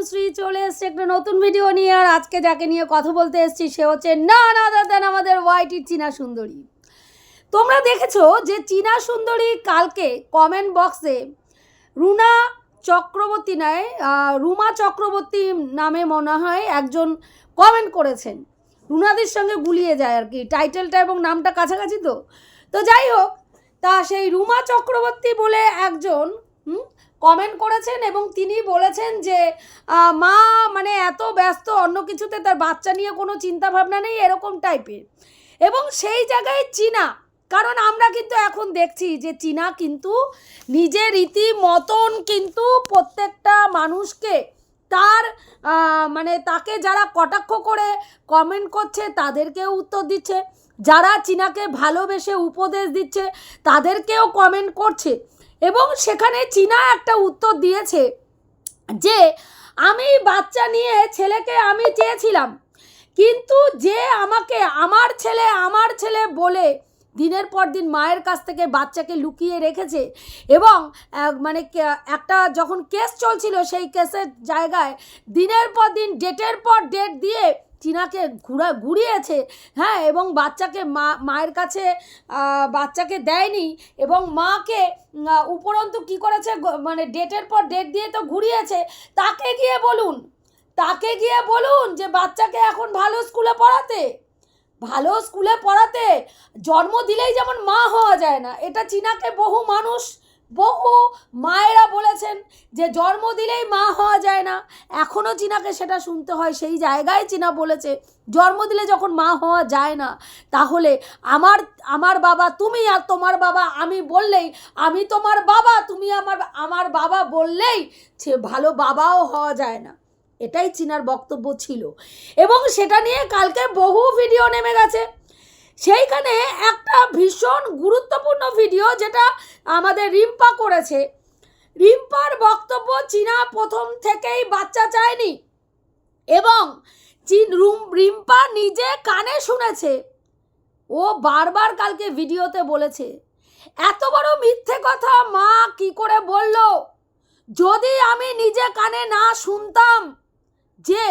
তনুশ্রী চলে এসছে একটা নতুন ভিডিও নিয়ে, আর আজকে যাকে নিয়ে কথা বলতে এসেছি, সে হচ্ছে না না দেন আমাদের ওয়াইটির চীনা সুন্দরী। তোমরা দেখেছ যে চীনা সুন্দরী কালকে কমেন্ট বক্সে রুনা চক্রবর্তী নয় রুমা চক্রবর্তী নামে মনে হয় একজন কমেন্ট করেছেন। রুনাদের সঙ্গে গুলিয়ে যায় আর কি টাইটেলটা এবং নামটা কাছাকাছি তো? তো যাই হোক, তা সেই রুমা চক্রবর্তী বলে একজন কমেন্ট করেছেন এবং তিনি বলেছেন যে মা মানে এত ব্যস্ত, অন্য কিছুতে তার বাচ্চা নিয়ে কোনো চিন্তা ভাবনা নেই, এরকম টাইপের। এবং সেই জায়গায় চীনা, কারণ আমরা কিন্তু এখন দেখছি যে চীনা কিন্তু নিজের রীতি মতন কিন্তু প্রত্যেকটা মানুষকে তার মানে তাকে যারা কটাক্ষ করে কমেন্ট করছে, তাদেরকেও উত্তর দিচ্ছে। যারা চীনাকে ভালোবেসে উপদেশ দিচ্ছে, তাদেরকেও কমেন্ট করছে। এবং সেখানে চীনা একটা উত্তর দিয়েছে যে, আমি বাচ্চা নিয়ে ছেলেকে আমি চেয়েছিলাম, কিন্তু যে আমাকে আমার ছেলে আমার ছেলে বলে দিনের পর দিন মায়ের কাছ থেকে বাচ্চাকে লুকিয়ে রেখেছে এবং মানে একটা যখন কেস চলছিল সেই কেসের জায়গায় দিনের পর দিন ডেটের পর ডেট দিয়ে চীনাকে ঘুরা, ঘুরিয়েছে হ্যাঁ এবং বাচ্চাকে মা, মায়ের কাছে বাচ্চাকে দেয়নি এবং মাকে উপরন্তু কী করেছে মানে ডেটের পর ডেট দিয়ে তো ঘুরিয়েছে, তাকে গিয়ে বলুন, তাকে গিয়ে বলুন যে বাচ্চাকে এখন ভালো স্কুলে পড়াতে, ভালো স্কুলে পড়াতে জন্ম দিলেই যেমন মা হওয়া যায় না, এটা চীনাকে বহু মানুষ বহু মায়েরা বলেছেন যে জন্ম দিলেই মা হওয়া যায় না। এখনও চীনাকে সেটা শুনতে হয়, সেই জায়গায় চীনা বলেছে, জন্ম দিলে যখন মা হওয়া যায় না, তাহলে আমার আমার বাবা তুমি আর তোমার বাবা আমি বললেই, আমি তোমার বাবা, তুমি আমার আমার বাবা বললেই সে ভালো বাবাও হওয়া যায় না। এটাই চীনার বক্তব্য ছিল। এবং সেটা নিয়ে কালকে বহু ভিডিও নেমে গেছে। সেইখানে একটা ভীষণ গুরুত্বপূর্ণ ভিডিও যেটা আমাদের রিম্পা করেছে। রিম্পার বক্তব্য চীনা প্রথম থেকেই বাচ্চা চায়নি এবং চীন রুম রিম্পা নিজে কানে শুনেছে। ও বারবার কালকে ভিডিওতে বলেছে, এত বড় মিথ্যে কথা, মা কি করে বলল? যদি আমি নিজে কানে না শুনতাম যে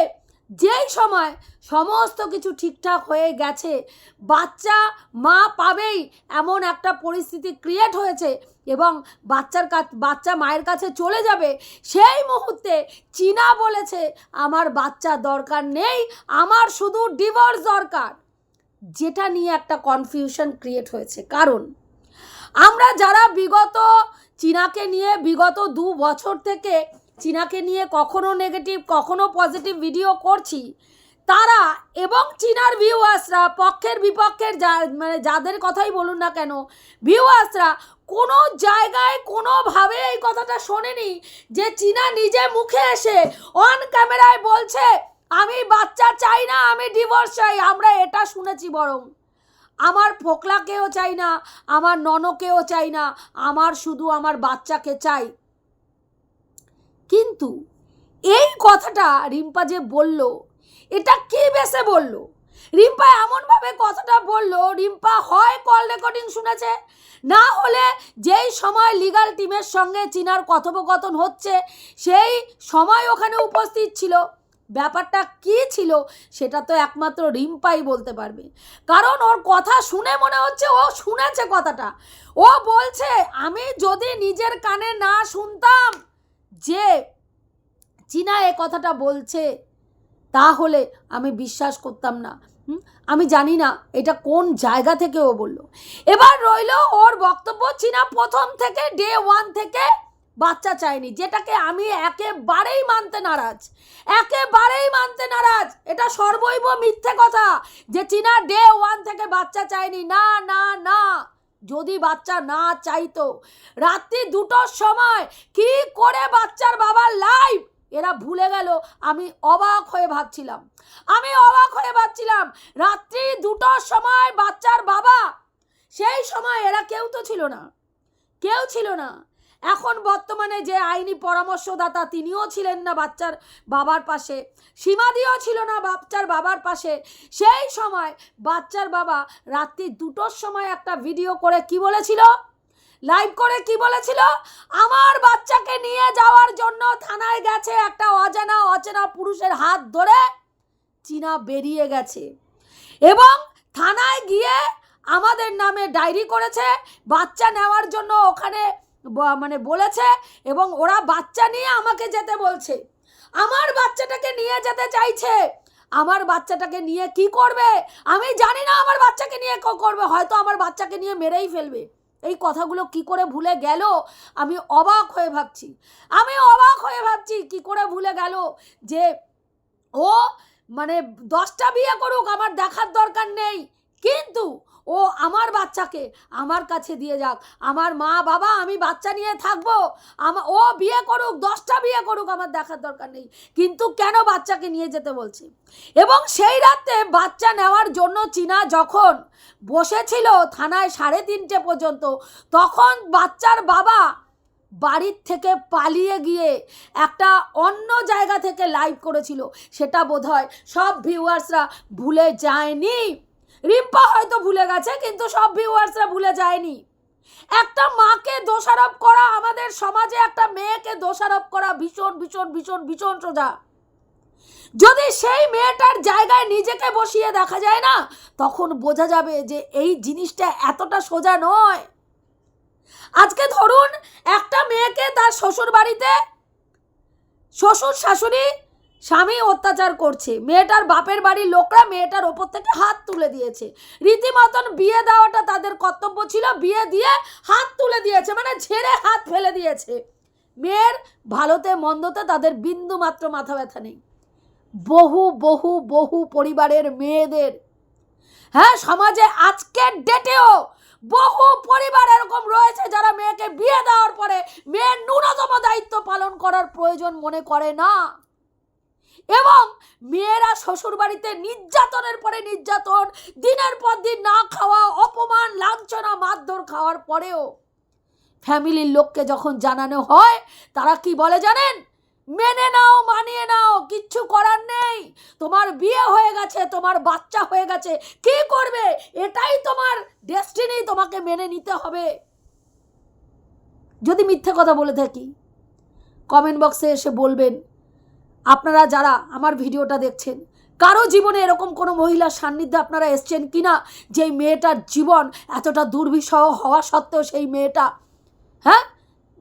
যেই সময় সমস্ত কিছু ঠিকঠাক হয়ে গেছে, বাচ্চা মা পাবেই এমন একটা পরিস্থিতি ক্রিয়েট হয়েছে এবং বাচ্চার কাছ বাচ্চা মায়ের কাছে চলে যাবে। সেই মুহূর্তে চীনা বলেছে, আমার বাচ্চা দরকার নেই, আমার শুধু ডিভোর্স দরকার। যেটা নিয়ে একটা কনফিউশন ক্রিয়েট হয়েছে। কারণ আমরা যারা বিগত চীনাকে নিয়ে বিগত দু বছর থেকে চীনাকে নিয়ে কখনো নেগেটিভ কখনো পজিটিভ ভিডিও করছি। তারা এবং চীনার ভিউয়ার্সরা পক্ষের বিপক্ষের যা মানে যাদের কথাই বলুন না কেন ভিউয়ার্সরা কোনো জায়গায় কোনোভাবে এই কথাটা শোনেনি যে চীনা নিজে মুখে এসে অন ক্যামেরায় বলছে, আমি বাচ্চা চাই না, আমি ডিভোর্স চাই, আমরা এটা শুনেছি বরং। আমার ফোকলাকেও চাই না, আমার ননকেও চাই না, আমার শুধু আমার বাচ্চাকে চাই। কিন্তু এই কথাটা রিম্পা যে বলল, এটা কি বেসে বলল? রিম্পা এমনভাবে কথাটা বলল, রিম্পা হয় কল রেকর্ডিং শুনেছে, না হলে যেই সময় লিগাল টিমের সঙ্গে চীনার কথোপকথন হচ্ছে, সেই সময় ওখানে উপস্থিত ছিল। ব্যাপারটা কি ছিল সেটা তো একমাত্র রিম্পাই বলতে পারবে। কারণ ওর কথা শুনে মনে হচ্ছে ও শুনেছে কথাটা। ও বলছে, আমি যদি নিজের কানে না শুনতাম যে চীনা এ কথাটা বলছে, তাহলে আমি বিশ্বাস করতাম না? আমি জানি না এটা কোন জায়গা থেকে ও বলল। এবার রইল ওর বক্তব্য, চীনা প্রথম থেকে ডে ওয়ান থেকে বাচ্চা চায়নি, যেটাকে আমি একেবারেই মানতে নারাজ, একেবারেই মানতে নারাজ। এটা সর্বৈব মিথ্যে কথা যে চীনা ডে ওয়ান থেকে বাচ্চা চায়নি। না না না। যদি বাচ্চা না চাইতো, রাত্রি দুটোর সময় কি করে বাচ্চার বাবার লাইভ এরা ভুলে গেল, আমি অবাক হয়ে ভাবছিলাম। আমি অবাক হয়ে ভাবছিলাম, রাত্রি দুটোর সময় বাচ্চার বাবা, সেই সময় এরা কেউ তো ছিল না। কেউ ছিল না। এখন বর্তমানে যে আইনি পরামর্শদাতা তিনিও ছিলেন না বাচ্চার বাবার পাশে, সীমাদিও ছিল না বাচ্চার বাবার পাশে, সেই সময় বাচ্চার বাবা রাত্রি দুটোর সময় একটা ভিডিও করে কি বলেছিল? লাইভ করে কি বলেছিল? আমার বাচ্চাকে নিয়ে যাওয়ার জন্য থানায় গেছে একটা অজানা অচেনা পুরুষের হাত ধরে, চীনা বেরিয়ে গেছে। এবং থানায় গিয়ে আমাদের নামে ডায়েরি করেছে, বাচ্চা নেওয়ার জন্য ওখানে মানে বলেছে এবং ওরা বাচ্চা নিয়ে আমাকে যেতে বলছে। আমার বাচ্চাটাকে নিয়ে যেতে চাইছে। আমার বাচ্চাটাকে নিয়ে কি করবে? আমি জানি না আমার বাচ্চাকে নিয়ে কি করবে। হয়তো আমার বাচ্চাকে নিয়ে মেরেই ফেলবে। এই কথাগুলো কি করে ভুলে গেল? আমি অবাক হয়ে ভাবছি। আমি অবাক হয়ে ভাবছি কি করে ভুলে গেল যে ও মানে দশটা বিয়ে করুক, আমার দেখার দরকার নেই। কিন্তু ও আমার বাচ্চাকে আমার কাছে দিয়ে যাক। আমার মা, বাবা, আমি বাচ্চা নিয়ে থাকব। আমা ও বিয়ে করুক, দশটা বিয়ে করুক, আমার দেখার দরকার নেই। কিন্তু কেন বাচ্চাকে নিয়ে যেতে বলছে? এবং সেই রাতে বাচ্চা নেওয়ার জন্য চীনা যখন বসেছিল থানায় সাড়ে তিনটে পর্যন্ত, তখন বাচ্চার বাবা বাড়ির থেকে পালিয়ে গিয়ে একটা অন্য জায়গা থেকে লাইভ করেছিল। সেটা বোধহয় সব ভিউয়ার্সরা ভুলে যায়নি। রিম্পা হয়তো ভুলে গেছে, কিন্তু সব ভিউয়ার্সরা ভুলে যায়নি। একটা মাকে দোষারোপ করা আমাদের সমাজে, একটা মেয়েকে দোষারোপ করা ভীষণ ভীষণ ভীষণ ভীষণ সোজা। যদি সেই মেয়েটার জায়গায় নিজেকে বসিয়ে দেখা যায় না, তখন বোঝা যাবে যে এই জিনিসটা এতটা সোজা নয়। আজকে ধরুন, একটা মেয়েকে তার শ্বশুর বাড়িতে শ্বশুর শাশুড়ি স্বামী অত্যাচার করছে। মেয়েটার বাপের বাড়ির লোকরা মেয়েটার ওপর থেকে হাত তুলে দিয়েছে। রীতিমতন বিয়ে দেওয়াটা তাদের কর্তব্য ছিল। বিয়ে দিয়ে হাত তুলে দিয়েছে মানে ঝেড়ে হাত ফেলে দিয়েছে। মেয়ের ভালোতে মন্দতে তাদের বিন্দু মাত্র মাথা ব্যথা নেই। বহু বহু বহু পরিবারের মেয়েদের। হ্যাঁ সমাজে আজকের ডেটেও বহু পরিবার এরকম রয়েছে যারা মেয়েকে বিয়ে দেওয়ার পরে মেয়ের ন্যূনতম দায়িত্ব পালন করার প্রয়োজন মনে করে না। এবং মেয়েরা শ্বশুর বাড়িতে নির্যাতনের পরে নির্যাতন, দিনের পর দিন না খাওয়া, অপমান, লাঞ্ছনা, মারধর খাওয়ার পরেও ফ্যামিলির লোককে যখন জানানো হয়, তারা কি বলে জানেন? মেনে নাও, মানিয়ে নাও, কিচ্ছু করার নেই। তোমার বিয়ে হয়ে গেছে, তোমার বাচ্চা হয়ে গেছে, কি করবে? এটাই তোমার ডেস্টিনি তোমাকে মেনে নিতে হবে। যদি মিথ্যে কথা বলে থাকি কমেন্ট বক্সে এসে বলবেন আপনারা যারা আমার ভিডিওটা দেখছেন, কারও জীবনে এরকম কোনো মহিলার সান্নিধ্যে আপনারা এসছেন কি না যেই মেয়েটার জীবন এতটা দুর্বিষহ হওয়া সত্ত্বেও সেই মেয়েটা হ্যাঁ?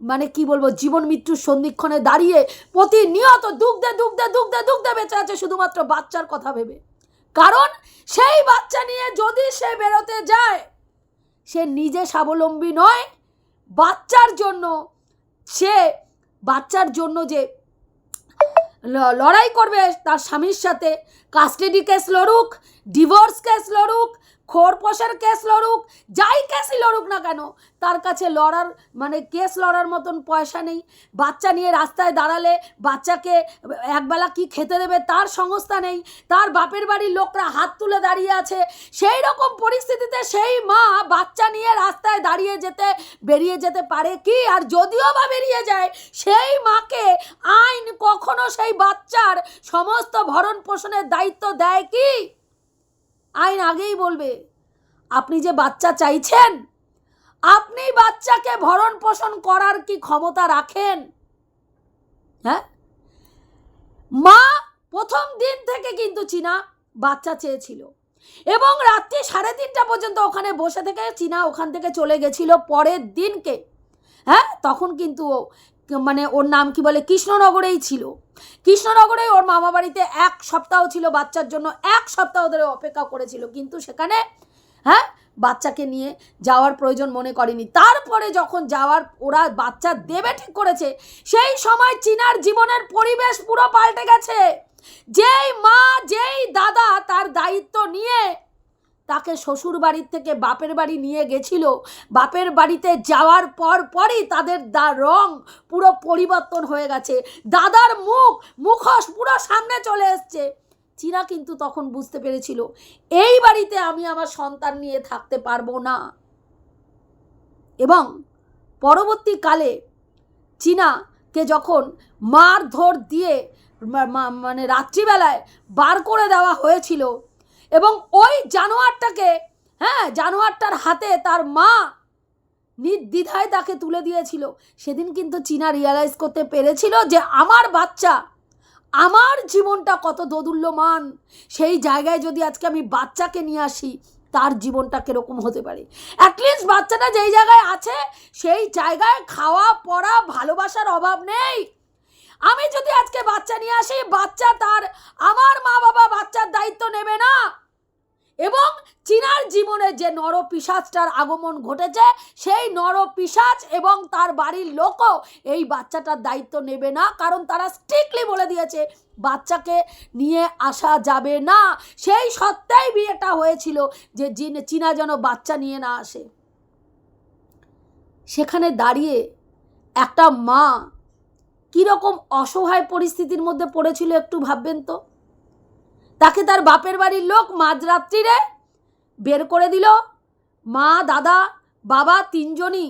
মানে কি বলব, জীবন মৃত্যুর সন্ধিক্ষণে দাঁড়িয়ে প্রতিনিয়ত দুগ্ধে দুগ্ধে দুগ্ধে দুগ্ধে বেঁচে আছে শুধুমাত্র বাচ্চার কথা ভেবে। কারণ সেই বাচ্চা নিয়ে যদি সে বেরোতে যায়, সে নিজে স্বাবলম্বী নয়, বাচ্চার জন্য, সে বাচ্চার জন্য যে লড়াই করবে তার স্বামীর সাথে। কাস্টাডি কেস লড়ুক, ডিভোর্স কেস লড়ুক খোরপোশের কেস লড়ুক, যাই কেসই লড়ুক না কেন, তার কাছে লড়ার মানে কেস লড়ার মতন পয়সা নেই। বাচ্চা নিয়ে রাস্তায় দাঁড়ালে বাচ্চাকে একবেলা কি খেতে দেবে তার সংস্থা নেই। তার বাপের বাড়ির লোকরা হাত তুলে দাঁড়িয়ে আছে। সেই রকম পরিস্থিতিতে সেই মা বাচ্চা নিয়ে রাস্তায় দাঁড়িয়ে যেতে, বেরিয়ে যেতে পারে কি? আর যদিও বা বেরিয়ে যায়, সেই মাকে সেই বাচ্চার সমস্ত ভরণ পোষণের দায়িত্ব দেয় কি? আইন আগেই বলবে। আপনি যে বাচ্চা চাইছেন, আপনি বাচ্চাকে ভরণ পোষণ করার কি ক্ষমতা রাখেন? হ্যাঁ? মা প্রথম দিন থেকে কিন্তু চীনা বাচ্চা চেয়েছিল এবং রাত্রি সাড়ে তিনটা পর্যন্ত ওখানে বসে থেকে চীনা ওখান থেকে চলে গেছিল পরের দিনকে। হ্যাঁ? তখন কিন্তু ও মানে ওর নাম কি বলে? কৃষ্ণনগরেই ছিল। কৃষ্ণনগরে ওর মামা বাড়িতে এক সপ্তাহ ছিল বাচ্চার জন্য, এক সপ্তাহ ধরে অপেক্ষা করেছিল। কিন্তু সেখানে হ্যাঁ বাচ্চাকে নিয়ে যাওয়ার প্রয়োজন মনে করেনি। তারপরে যখন যাওয়ার ওরা বাচ্চা দেবে ঠিক করেছে, সেই সময় চীনার জীবনের পরিবেশ পুরো পাল্টে গেছে। যেই মা, যেই দাদা তার দায়িত্ব নিয়ে তাকে শ্বশুর বাড়ির থেকে বাপের বাড়ি নিয়ে গেছিল। বাপের বাড়িতে যাওয়ার পর পরই তাদের দা রং পুরো পরিবর্তন হয়ে গেছে। দাদার মুখ, মুখোশ পুরো সামনে চলে এসছে। চীনা কিন্তু তখন বুঝতে পেরেছিল, এই বাড়িতে আমি আমার সন্তান নিয়ে থাকতে পারব না। এবং পরবর্তীকালে চীনাকে যখন মারধর দিয়ে মানে রাত্রিবেলায় বার করে দেওয়া হয়েছিল এবং ওই জানোয়ারটাকে হ্যাঁ জানোয়ারটার হাতে তার মা নির্দ্বিধায় তাকে তুলে দিয়েছিল। সেদিন কিন্তু চীনা রিয়ালাইজ করতে পেরেছিল যে আমার বাচ্চা, আমার জীবনটা কত দোদুল্যমান। সেই জায়গায় যদি আজকে আমি বাচ্চাকে নিয়ে আসি, তার জীবনটা কীরকম হতে পারে? অ্যাটলিস্ট বাচ্চাটা যেই জায়গায় আছে, সেই জায়গায় খাওয়া, পড়া, ভালোবাসার অভাব নেই। আমি যদি আজকে বাচ্চা নিয়ে আসি, বাচ্চা তার, আমার মা বাবা বাচ্চার দায়িত্ব নেবে না। এবং চীনার জীবনে যে নর পিসাচটার আগমন ঘটেছে, সেই নর পিসাচ এবং তার বাড়ির লোকও এই বাচ্চাটার দায়িত্ব নেবে না। কারণ তারা স্ট্রিক্টলি বলে দিয়েছে, বাচ্চাকে নিয়ে আসা যাবে না। সেই সত্ত্বেই বিয়েটা হয়েছিল যে চীনা যেন বাচ্চা নিয়ে না আসে। সেখানে দাঁড়িয়ে একটা মা কীরকম অসহায় পরিস্থিতির মধ্যে পড়েছিল একটু ভাববেন তো। তাকে তার বাপের বাড়ির লোক মাঝরাত্রিরে বের করে দিল। মা, দাদা, বাবা তিনজনই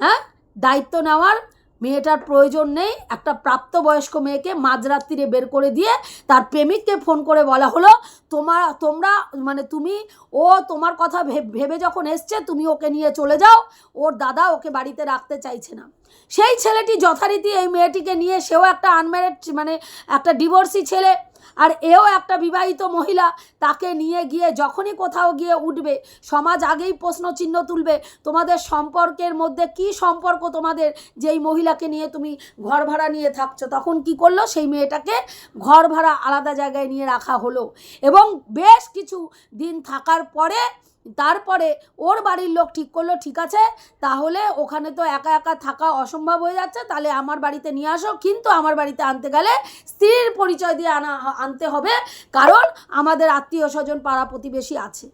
হ্যাঁ দায়িত্ব নেওয়ার মেয়েটার প্রয়োজন নেই, একটা প্রাপ্তবয়স্ক মেয়েকে মাঝরাত্রিরে বের করে দিয়ে তার প্রেমিককে ফোন করে বলা হলো তোমার তোমরা মানে তুমি, ও তোমার কথা ভেবে যখন এসছে, তুমি ওকে নিয়ে চলে যাও, ওর দাদা ওকে বাড়িতে রাখতে চাইছে না। সেই ছেলেটি যথারীতি এই মেয়েটিকে নিয়ে সেও একটা আনম্যারিড মানে একটা ডিভোর্সি ছেলে। আর এও একটা বিবাহিত মহিলা তাকে নিয়ে গিয়ে যখনই কোথাও গিয়ে উঠবে, সমাজ আগেই প্রশ্ন চিহ্ন তুলবে, তোমাদের সম্পর্কের মধ্যে কি সম্পর্ক তোমাদের? যেই মহিলাকে নিয়ে তুমি ঘর ভাড়া নিয়ে থাকছো, তখন কি করল? সেই মেয়েটাকে ঘর ভাড়া আলাদা জায়গায় নিয়ে রাখা হলো। এবং বেশ কিছু দিন থাকার পরে তারপরে ওর বাড়ির লোক ঠিক করল, ঠিক আছে, তাহলে ওখানে তো একা একা থাকা অসম্ভব হয়ে যাচ্ছে, তাহলে আমার বাড়িতে নিয়ে আসো। কিন্তু আমার বাড়িতে আনতে গেলে স্ত্রীর পরিচয় দিয়ে আনা, আনতে হবে, কারণ আমাদের আত্মীয় স্বজন পাড়া প্রতিবেশী আছে।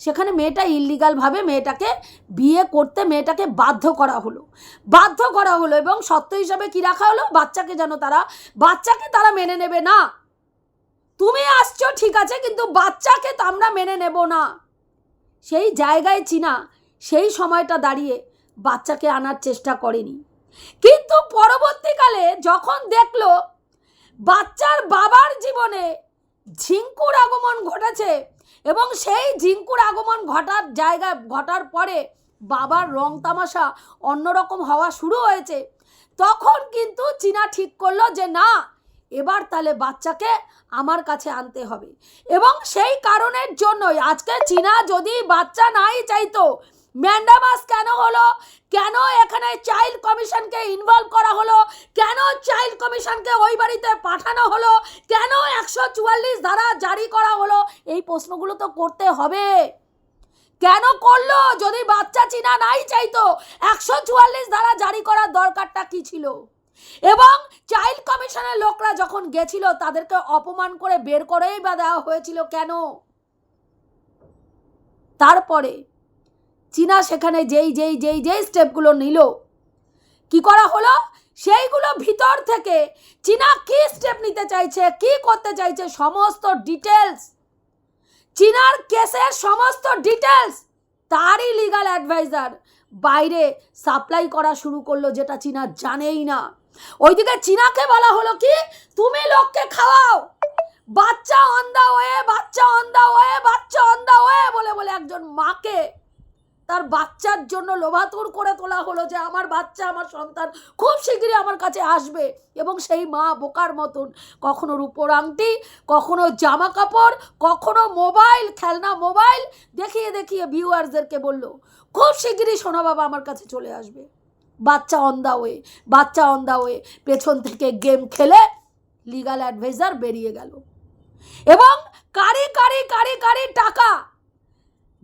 সেখানে মেয়েটা ইললিগালভাবে মেয়েটাকে বিয়ে করতে, মেয়েটাকে বাধ্য করা হলো। বাধ্য করা হলো এবং সত্য হিসাবে কি রাখা হলো? বাচ্চাকে যেন তারা, বাচ্চাকে তারা মেনে নেবে না। তুমি আসছো, ঠিক আছে, কিন্তু বাচ্চাকে তো আমরা মেনে নেব না। সেই জায়গায় চীনা সেই সময়টা দাঁড়িয়ে বাচ্চাকে আনার চেষ্টা করেনি। কিন্তু পরবর্তীকালে যখন দেখল বাচ্চার বাবার জীবনে ঝিঙ্কুর আগমন ঘটেছে এবং সেই ঝিঙ্কুর আগমন ঘটার জায়গা ঘটার পরে বাবার রং তামাশা অন্যরকম হওয়া শুরু হয়েছে, তখন কিন্তু চীনা ঠিক করল যে না এবার তাহলে বাচ্চাকে আমার কাছে আনতে হবে। এবং সেই কারণের জন্যই আজকে চীনা যদি বাচ্চা নাই চাইতো, ম্যান্ডামাস কেন হলো? কেন এখানে চাইল্ড কমিশনকে ইনভলভ করা হলো? কেন চাইল্ড কমিশনকে ওই বাড়িতে পাঠানো হলো? কেন একশো চুয়াল্লিশ ধারা জারি করা হলো? এই প্রশ্নগুলো তো করতে হবে। কেন করল? যদি বাচ্চা চীনা নাই চাইতো, একশো চুয়াল্লিশ ধারা জারি করার দরকারটা কি ছিল? এবং চাইল্ড কমিশনের লোকরা যখন গেছিল, তাদেরকে অপমান করে বের করেই বা দেওয়া হয়েছিল কেন? তারপরে চীনা সেখানে যেই যেই যেই যেই স্টেপগুলো নিল, কি করা হলো? সেইগুলো ভিতর থেকে চীনা কি স্টেপ নিতে চাইছে, কি করতে চাইছে, সমস্ত ডিটেলস চীনার কেসের সমস্ত ডিটেলস তারই লিগাল অ্যাডভাইজার বাইরে সাপ্লাই করা শুরু করল যেটা চীনা জানেই না। ওইদিকে চীনাকে বলা হলো কি? তুমি লোককে খাওয়াও। বাচ্চা অন দা ওয়ে বাচ্চা অন দা ওয়ে বাচ্চা অন দা ওয়ে বলে বলে একজন মাকে তার বাচ্চার জন্য লোভাতুর করে তোলা হলো যে আমার বাচ্চা, আমার সন্তান খুব শীঘ্রই আমার কাছে আসবে। এবং সেই মা বোকার মতন কখনো রূপোর আংটি, কখনো জামা কাপড়, কখনো মোবাইল, খেলনা মোবাইল দেখিয়ে দেখিয়ে ভিউয়ার্সদেরকে বলল খুব শীঘ্রই সোনা বাবা আমার কাছে চলে আসবে। বাচ্চা অন দা ওয়ে বাচ্চা অন দা ওয়ে পেছন থেকে গেম খেলে লিগাল অ্যাডভাইজার বেরিয়ে গেল। এবং কারি কারি কারি কারি টাকা,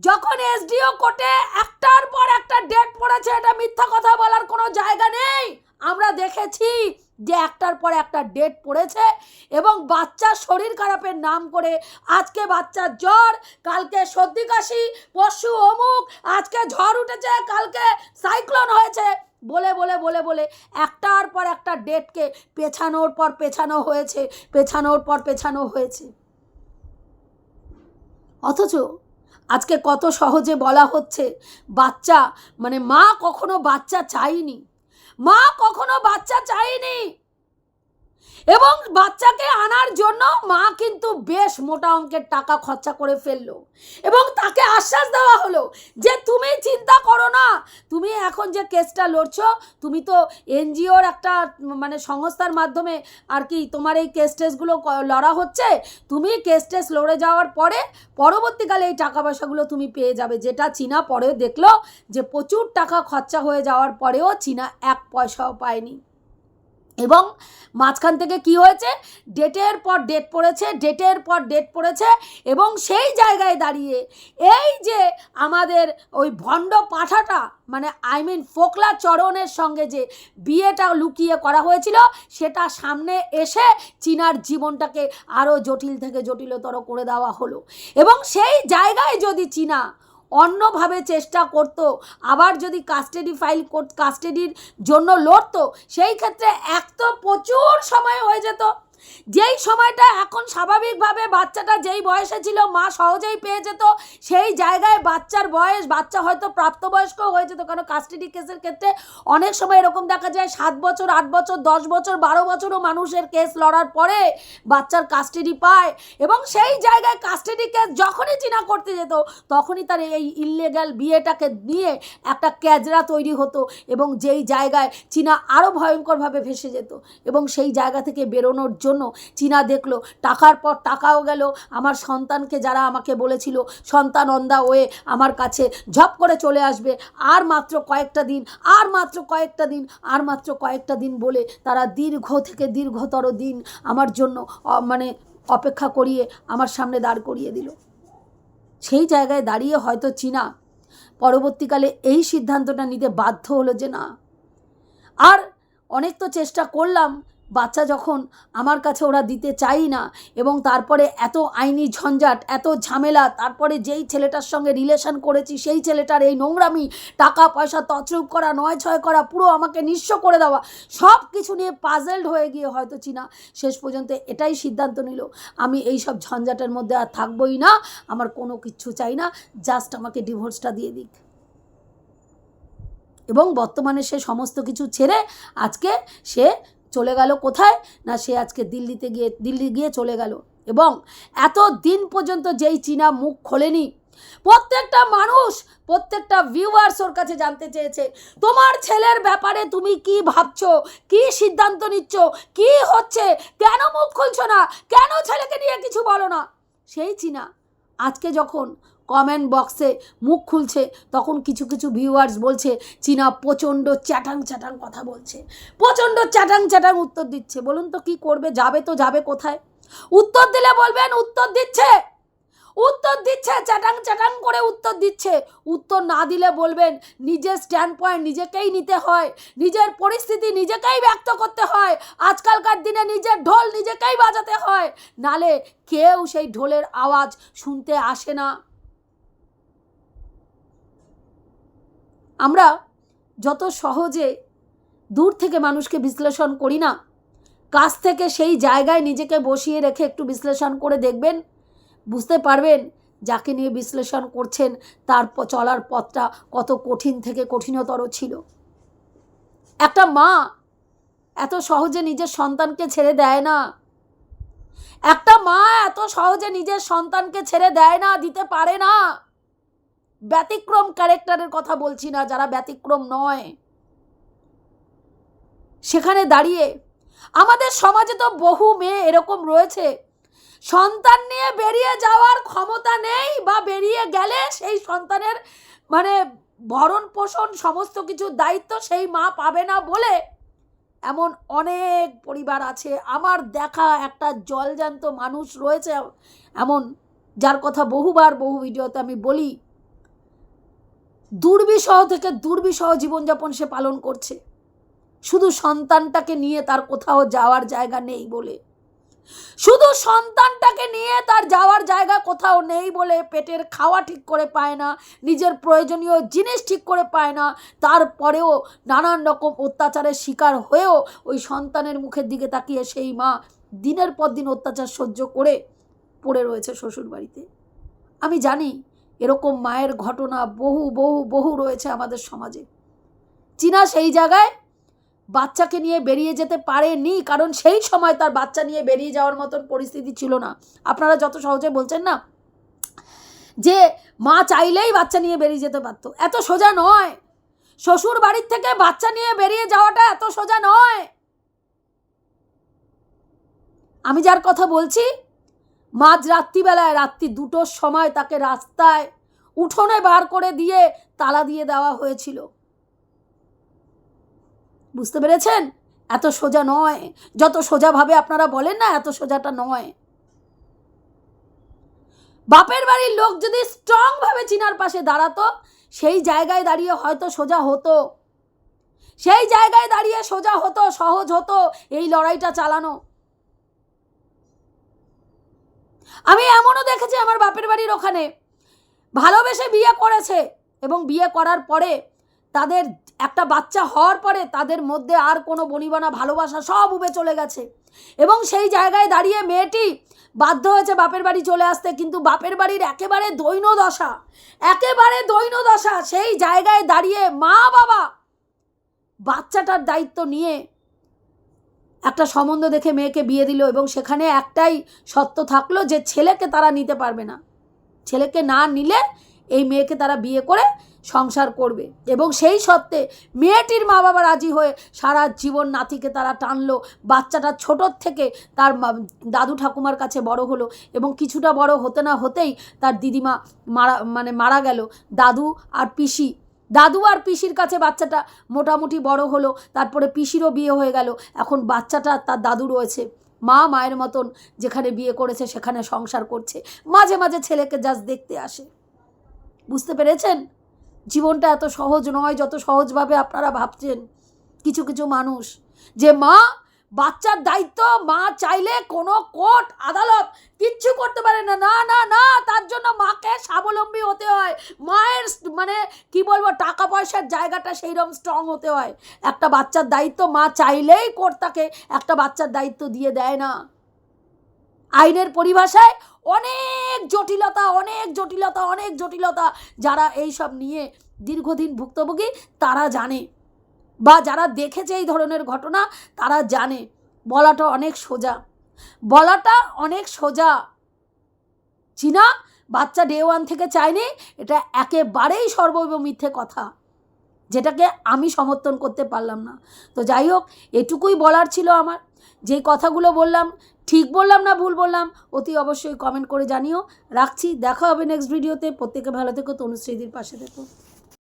যখন এসডিও কোর্টে একটার পর একটা ডেট পড়েছে, এটা মিথ্যা কথা বলার কোনো জায়গা নেই। আমরা দেখেছি যে একটার পর একটা ডেট পড়েছে এবং বাচ্চার শরীর খারাপের নাম করে আজকে বাচ্চার জ্বর, কালকে সর্দি কাশি পশু অমুক, আজকে ঝড় উঠেছে, কালকে সাইক্লোন হয়েছে। বলে বলে বলে বলে একটার পর একটা ডেটকে পেছানোর পর পেছানো হয়েছে, পেছানোর পর পেছানো হয়েছে। অথচ আজকে কত সহজে বলা হচ্ছে, বাচ্চা মানে মা কখনো বাচ্চা চাইনি। মা কখনো বাচ্চা চাইনি। এবং বাচ্চাকে আনার জন্য মা কিন্তু বেশ মোটা অঙ্কের টাকা খরচা করে ফেলল। এবং তাকে আশ্বাস দেওয়া হলো যে তুমি চিন্তা করো না, তুমি এখন যে কেসটা লড়ছো, তুমি তো এনজিওর একটা মানে সংস্থার মাধ্যমে আর কি তোমার এই কেস টেসগুলো লড়া হচ্ছে, তুমি কেস টেস লড়ে যাওয়ার পরে পরবর্তীকালে এই টাকা পয়সাগুলো তুমি পেয়ে যাবে। যেটা চীনা পরেও দেখল যে প্রচুর টাকা খরচা হয়ে যাওয়ার পরেও চীনা এক পয়সাও পায়নি। এবং মাঝখান থেকে কি হয়েছে? ডেটের পর ডেট পড়েছে ডেটের পর ডেট পড়েছে এবং সেই জায়গায় দাঁড়িয়ে এই যে আমাদের ওই ভণ্ড পাঠাটা মানে আই মিন ফোকলা চরণের সঙ্গে যে বিয়েটা লুকিয়ে করা হয়েছিল, সেটা সামনে এসে চীনার জীবনটাকে আরও জটিল থেকে জটিলতর করে দেওয়া হলো। এবং সেই জায়গায় যদি চীনা অন্যভাবে চেষ্টা করত। আবার যদি কাস্টাডি ফাইল কাস্টাডির জন্য লড়তো, সেই ক্ষেত্রে এক তো প্রচুর সময় হয়ে যেত। যেই সময়টা এখন স্বাভাবিকভাবে বাচ্চাটা যেই বয়সে ছিল, মা সহজেই পেয়ে যেত, সেই জায়গায় বাচ্চার বয়স, বাচ্চা হয়তো প্রাপ্তবয়স্ক হয়ে যেত। কারণ কাস্টাডি কেসের ক্ষেত্রে অনেক সময় এরকম দেখা যায়, সাত বছর, আট বছর, দশ বছর, বারো বছরও মানুষের কেস লড়ার পরে বাচ্চার কাস্টাডি পায় এবং সেই জায়গায় কাস্টাডি কেস যখনই চিনা করতে যেত, তখনই তার এই ইললিগাল বিয়েটাকে নিয়ে একটা ক্যাজরা তৈরি হতো এবং যেই জায়গায় চীনা আরও ভয়ঙ্করভাবে ভেসে যেত এবং সেই জায়গা থেকে বেরোনোর জন্য চীনা দেখল। টাকার পর টাকাও গেল। আমার সন্তানকে যারা আমাকে বলেছিল, সন্তান অন্দা ওয়ে আমার কাছে ঝপ করে চলে আসবে। আর মাত্র কয়েকটা দিন, আর মাত্র কয়েকটা দিন, আর মাত্র কয়েকটা দিন বলে তারা দীর্ঘ থেকে দীর্ঘতর দিন আমার জন্য মানে অপেক্ষা করিয়ে আমার সামনে দাঁড় করিয়ে দিল। সেই জায়গায় দাঁড়িয়ে হয়তো চীনা পরবর্তীকালে এই সিদ্ধান্তটা নিতে বাধ্য হলো যে না। আর অনেক তো চেষ্টা করলাম বাচ্চা যখন আমার কাছে ওরা দিতে চাই না এবং তারপরে এত আইনি ঝঞ্ঝাট, এত ঝামেলা, তারপরে যেই ছেলেটার সঙ্গে রিলেশন করেছি, সেই ছেলেটার এই নোংরামি, টাকা, পয়সা তছরূপ করা, নয় ছয় করা, পুরো আমাকে নিঃস্ব করে দেওয়া, সব কিছু নিয়ে পাজেলড হয়ে গিয়ে হয়তো চীনা, শেষ পর্যন্ত এটাই সিদ্ধান্ত নিল। আমি এই সব ঝঞ্ঝাটের মধ্যে আর থাকবই না, আমার কোনো কিচ্ছু চাই না জাস্ট আমাকে ডিভোর্সটা দিয়ে দিক। এবং বর্তমানে সে সমস্ত কিছু ছেড়ে আজকে সে চলে গেল কোথায়? না, সে আজকে দিল্লিতে গিয়ে, দিল্লি গিয়ে চলে গেল। এবং এত দিন পর্যন্ত যেই চীনা মুখ খোলেনি, প্রত্যেকটা মানুষ, প্রত্যেকটা ভিউয়ার্স ওর কাছে জানতে চেয়েছে, তোমার ছেলের ব্যাপারে তুমি কি ভাবছ? কি সিদ্ধান্ত নিচ্ছ? কি হচ্ছে? কেন মুখ খুলছো না? কেন ছেলেকে নিয়ে কিছু বলো না? সেই চীনা আজকে যখন কমেন্ট বক্সে মুখ খুলছে, তখন কিছু কিছু ভিউয়ার্স বলছে, চীনা প্রচণ্ড চ্যাটাং চ্যাটাং কথা বলছে। প্রচণ্ড চ্যাটাং চ্যাটাং উত্তর দিচ্ছে। বলুন তো কি করবে, যাবে তো যাবে কোথায়? উত্তর দিলে বলবেন, উত্তর দিচ্ছে। উত্তর দিচ্ছে, চ্যাটাং চ্যাটাং করে উত্তর দিচ্ছে। উত্তর না দিলে বলবেন, নিজের স্ট্যান্ড পয়েন্ট নিজেকেই নিতে হয়। নিজের পরিস্থিতি নিজেকেই ব্যক্ত করতে হয়। আজকালকার দিনে নিজের ঢোল নিজেকেই বাজাতে হয়। নালে কেউ সেই ঢোলের আওয়াজ শুনতে আসে না। আমরা যত সহজে দূর থেকে মানুষকে বিশ্লেষণ করি না, কাছ থেকে সেই জায়গায় নিজেকে বসিয়ে রেখে একটু বিশ্লেষণ করে দেখবেন, বুঝতে পারবেন যাকে নিয়ে বিশ্লেষণ করছেন তার চলার পথটা কত কঠিন থেকে কঠিনতর ছিল। একটা মা এত সহজে নিজের সন্তানকে ছেড়ে দেয় না। একটা মা এত সহজে নিজের সন্তানকে ছেড়ে দেয় না, দিতে পারে না। ব্যতিক্রম ক্যারেক্টারের কথা বলছি না, যারা ব্যতিক্রম নয়। সেখানে দাঁড়িয়ে আমাদের সমাজে তো বহু মেয়ে এরকম রয়েছে। সন্তান নিয়ে বেরিয়ে যাওয়ার ক্ষমতা নেই বা বেরিয়ে গেলে সেই সন্তানের মানে ভরণ পোষণ সমস্ত কিছুর দায়িত্ব সেই মা পাবে না বলে এমন অনেক পরিবার আছে। আমার দেখা একটা জলজান্ত মানুষ রয়েছে এমন, যার কথা বহুবার বহু ভিডিওতে আমি বলি। দুর্বিষহ থেকে দুর্বিষহ জীবনযাপন সে পালন করছে। শুধু সন্তানটাকে নিয়ে তার কোথাও যাওয়ার জায়গা নেই বলে। শুধু সন্তানটাকে নিয়ে তার যাওয়ার জায়গা কোথাও নেই বলে পেটের খাওয়া ঠিক করে পায় না, নিজের প্রয়োজনীয় জিনিস ঠিক করে পায় না, তারপরেও নানান রকম অত্যাচারের শিকার হয়েও ওই সন্তানের মুখের দিকে তাকিয়ে সেই মা দিনের পর দিন অত্যাচার সহ্য করে পড়ে রয়েছে শ্বশুরবাড়িতে। আমি জানি এরকম মায়ের ঘটনা বহু বহু বহু রয়েছে আমাদের সমাজে। চীনা সেই জায়গায় বাচ্চাকে নিয়ে বেরিয়ে যেতে পারেনি, কারণ সেই সময় তার বাচ্চা নিয়ে বেরিয়ে যাওয়ার মতন পরিস্থিতি ছিল না। আপনারা যত সহজে বলছেন না যে মা চাইলেই বাচ্চা নিয়ে বেরিয়ে যেতে পারতো, এত সোজা নয়। শ্বশুর বাড়ির থেকে বাচ্চা নিয়ে বেরিয়ে যাওয়াটা এত সোজা নয়। আমি যার কথা বলছি মাঝ রাত্রিবেলায়, রাত্রি দুটোর সময় তাকে রাস্তায় উঠোনে বার করে দিয়ে তালা দিয়ে দেওয়া হয়েছিল। বুঝতে পেরেছেন? এত সোজা নয়। যত সোজাভাবে আপনারা বলেন না, এত সোজাটা নয়। বাপের বাড়ির লোক যদি স্ট্রং ভাবে চিনার পাশে দাঁড়াতো, সেই জায়গায় দাঁড়িয়ে হয়তো সোজা হতো। সেই জায়গায় দাঁড়িয়ে সোজা হতো, সহজ হতো এই লড়াইটা চালানো। আমি এমনও দেখেছি আমার বাপের বাড়ির ওখানে। ভালোবেসে বিয়ে করেছে এবং বিয়ে করার পরে তাদের একটা বাচ্চা হওয়ার পরে তাদের মধ্যে আর কোনো বনিবানা, ভালোবাসা সব উবে চলে গেছে। এবং সেই জায়গায় দাঁড়িয়ে মেয়েটি বাধ্য হয়েছে বাপের বাড়ি চলে আসতে, কিন্তু বাপের বাড়ির একেবারে দৈন দশা, একেবারে দৈন দশা, সেই জায়গায় দাঁড়িয়ে মা বাবা বাচ্চাটার দায়িত্ব নিয়ে একটা সম্বন্ধ দেখে মেয়েকে বিয়ে দিল এবং সেখানে একটাই সত্য থাকল যে ছেলেকে তারা নিতে পারবে না। ছেলেকে না নিলে এই মেয়েকে তারা বিয়ে করে সংসার করবে এবং সেই সত্ত্বে মেয়েটির মা বাবা রাজি হয়ে সারা জীবন নাতিকে তারা টানলো। বাচ্চাটা ছোটোর থেকে তার দাদু ঠাকুমার কাছে বড় হলো এবং কিছুটা বড় হতে না হতেই তার দিদিমা মারা মানে মারা গেল। দাদু আর পিসি দাদু আর পিসির কাছে বাচ্চাটা মোটামুটি বড় হলো, তারপরে পিসিরও বিয়ে হয়ে গেল, এখন বাচ্চাটা তার দাদু রয়েছে। মা মায়ের মতন যেখানে বিয়ে করেছে সেখানে সংসার করছে। মাঝে মাঝে ছেলেকে জাস্ট দেখতে আসে। বুঝতে পেরেছেন? জীবনটা এত সহজ নয়, যত সহজভাবে আপনারা ভাবছেন। কিছু কিছু মানুষ। যে মা বাচ্চার দায়িত্ব, মা চাইলে কোনো কোর্ট, আদালত কিচ্ছু করতে পারে না। না না না, তার জন্য মাকে স্বাবলম্বী হতে হয়। মায়ের মানে কি বলব টাকা পয়সার জায়গাটা সেইরকম স্ট্রং হতে হয়। একটা বাচ্চার দায়িত্ব, মা চাইলেই কোর্ট তাকে একটা বাচ্চার দায়িত্ব দিয়ে দেয় না। আইনের পরিভাষায় অনেক জটিলতা অনেক জটিলতা অনেক জটিলতা যারা এই সব নিয়ে দীর্ঘদিন ভুক্তভোগী, তারা জানে। বা যারা দেখেছে এই ধরনের ঘটনা, তারা জানে। বলাটা অনেক সোজা। বলাটা অনেক সোজা। চীনা বাচ্চা ডে ওয়ান থেকে চায়নি, এটা একেবারেই সর্বৈব মিথ্যে কথা। যেটাকে আমি সমর্থন করতে পারলাম না। তো যাই হোক, এটুকুই বলার ছিল আমার। যে কথাগুলো বললাম, ঠিক বললাম না ভুল বললাম, অতি অবশ্যই কমেন্ট করে জানিও। রাখছি, দেখা হবে নেক্সট ভিডিওতে প্রত্যেকে ভালো থেকো, তনুশ্রীদির পাশে থেকো।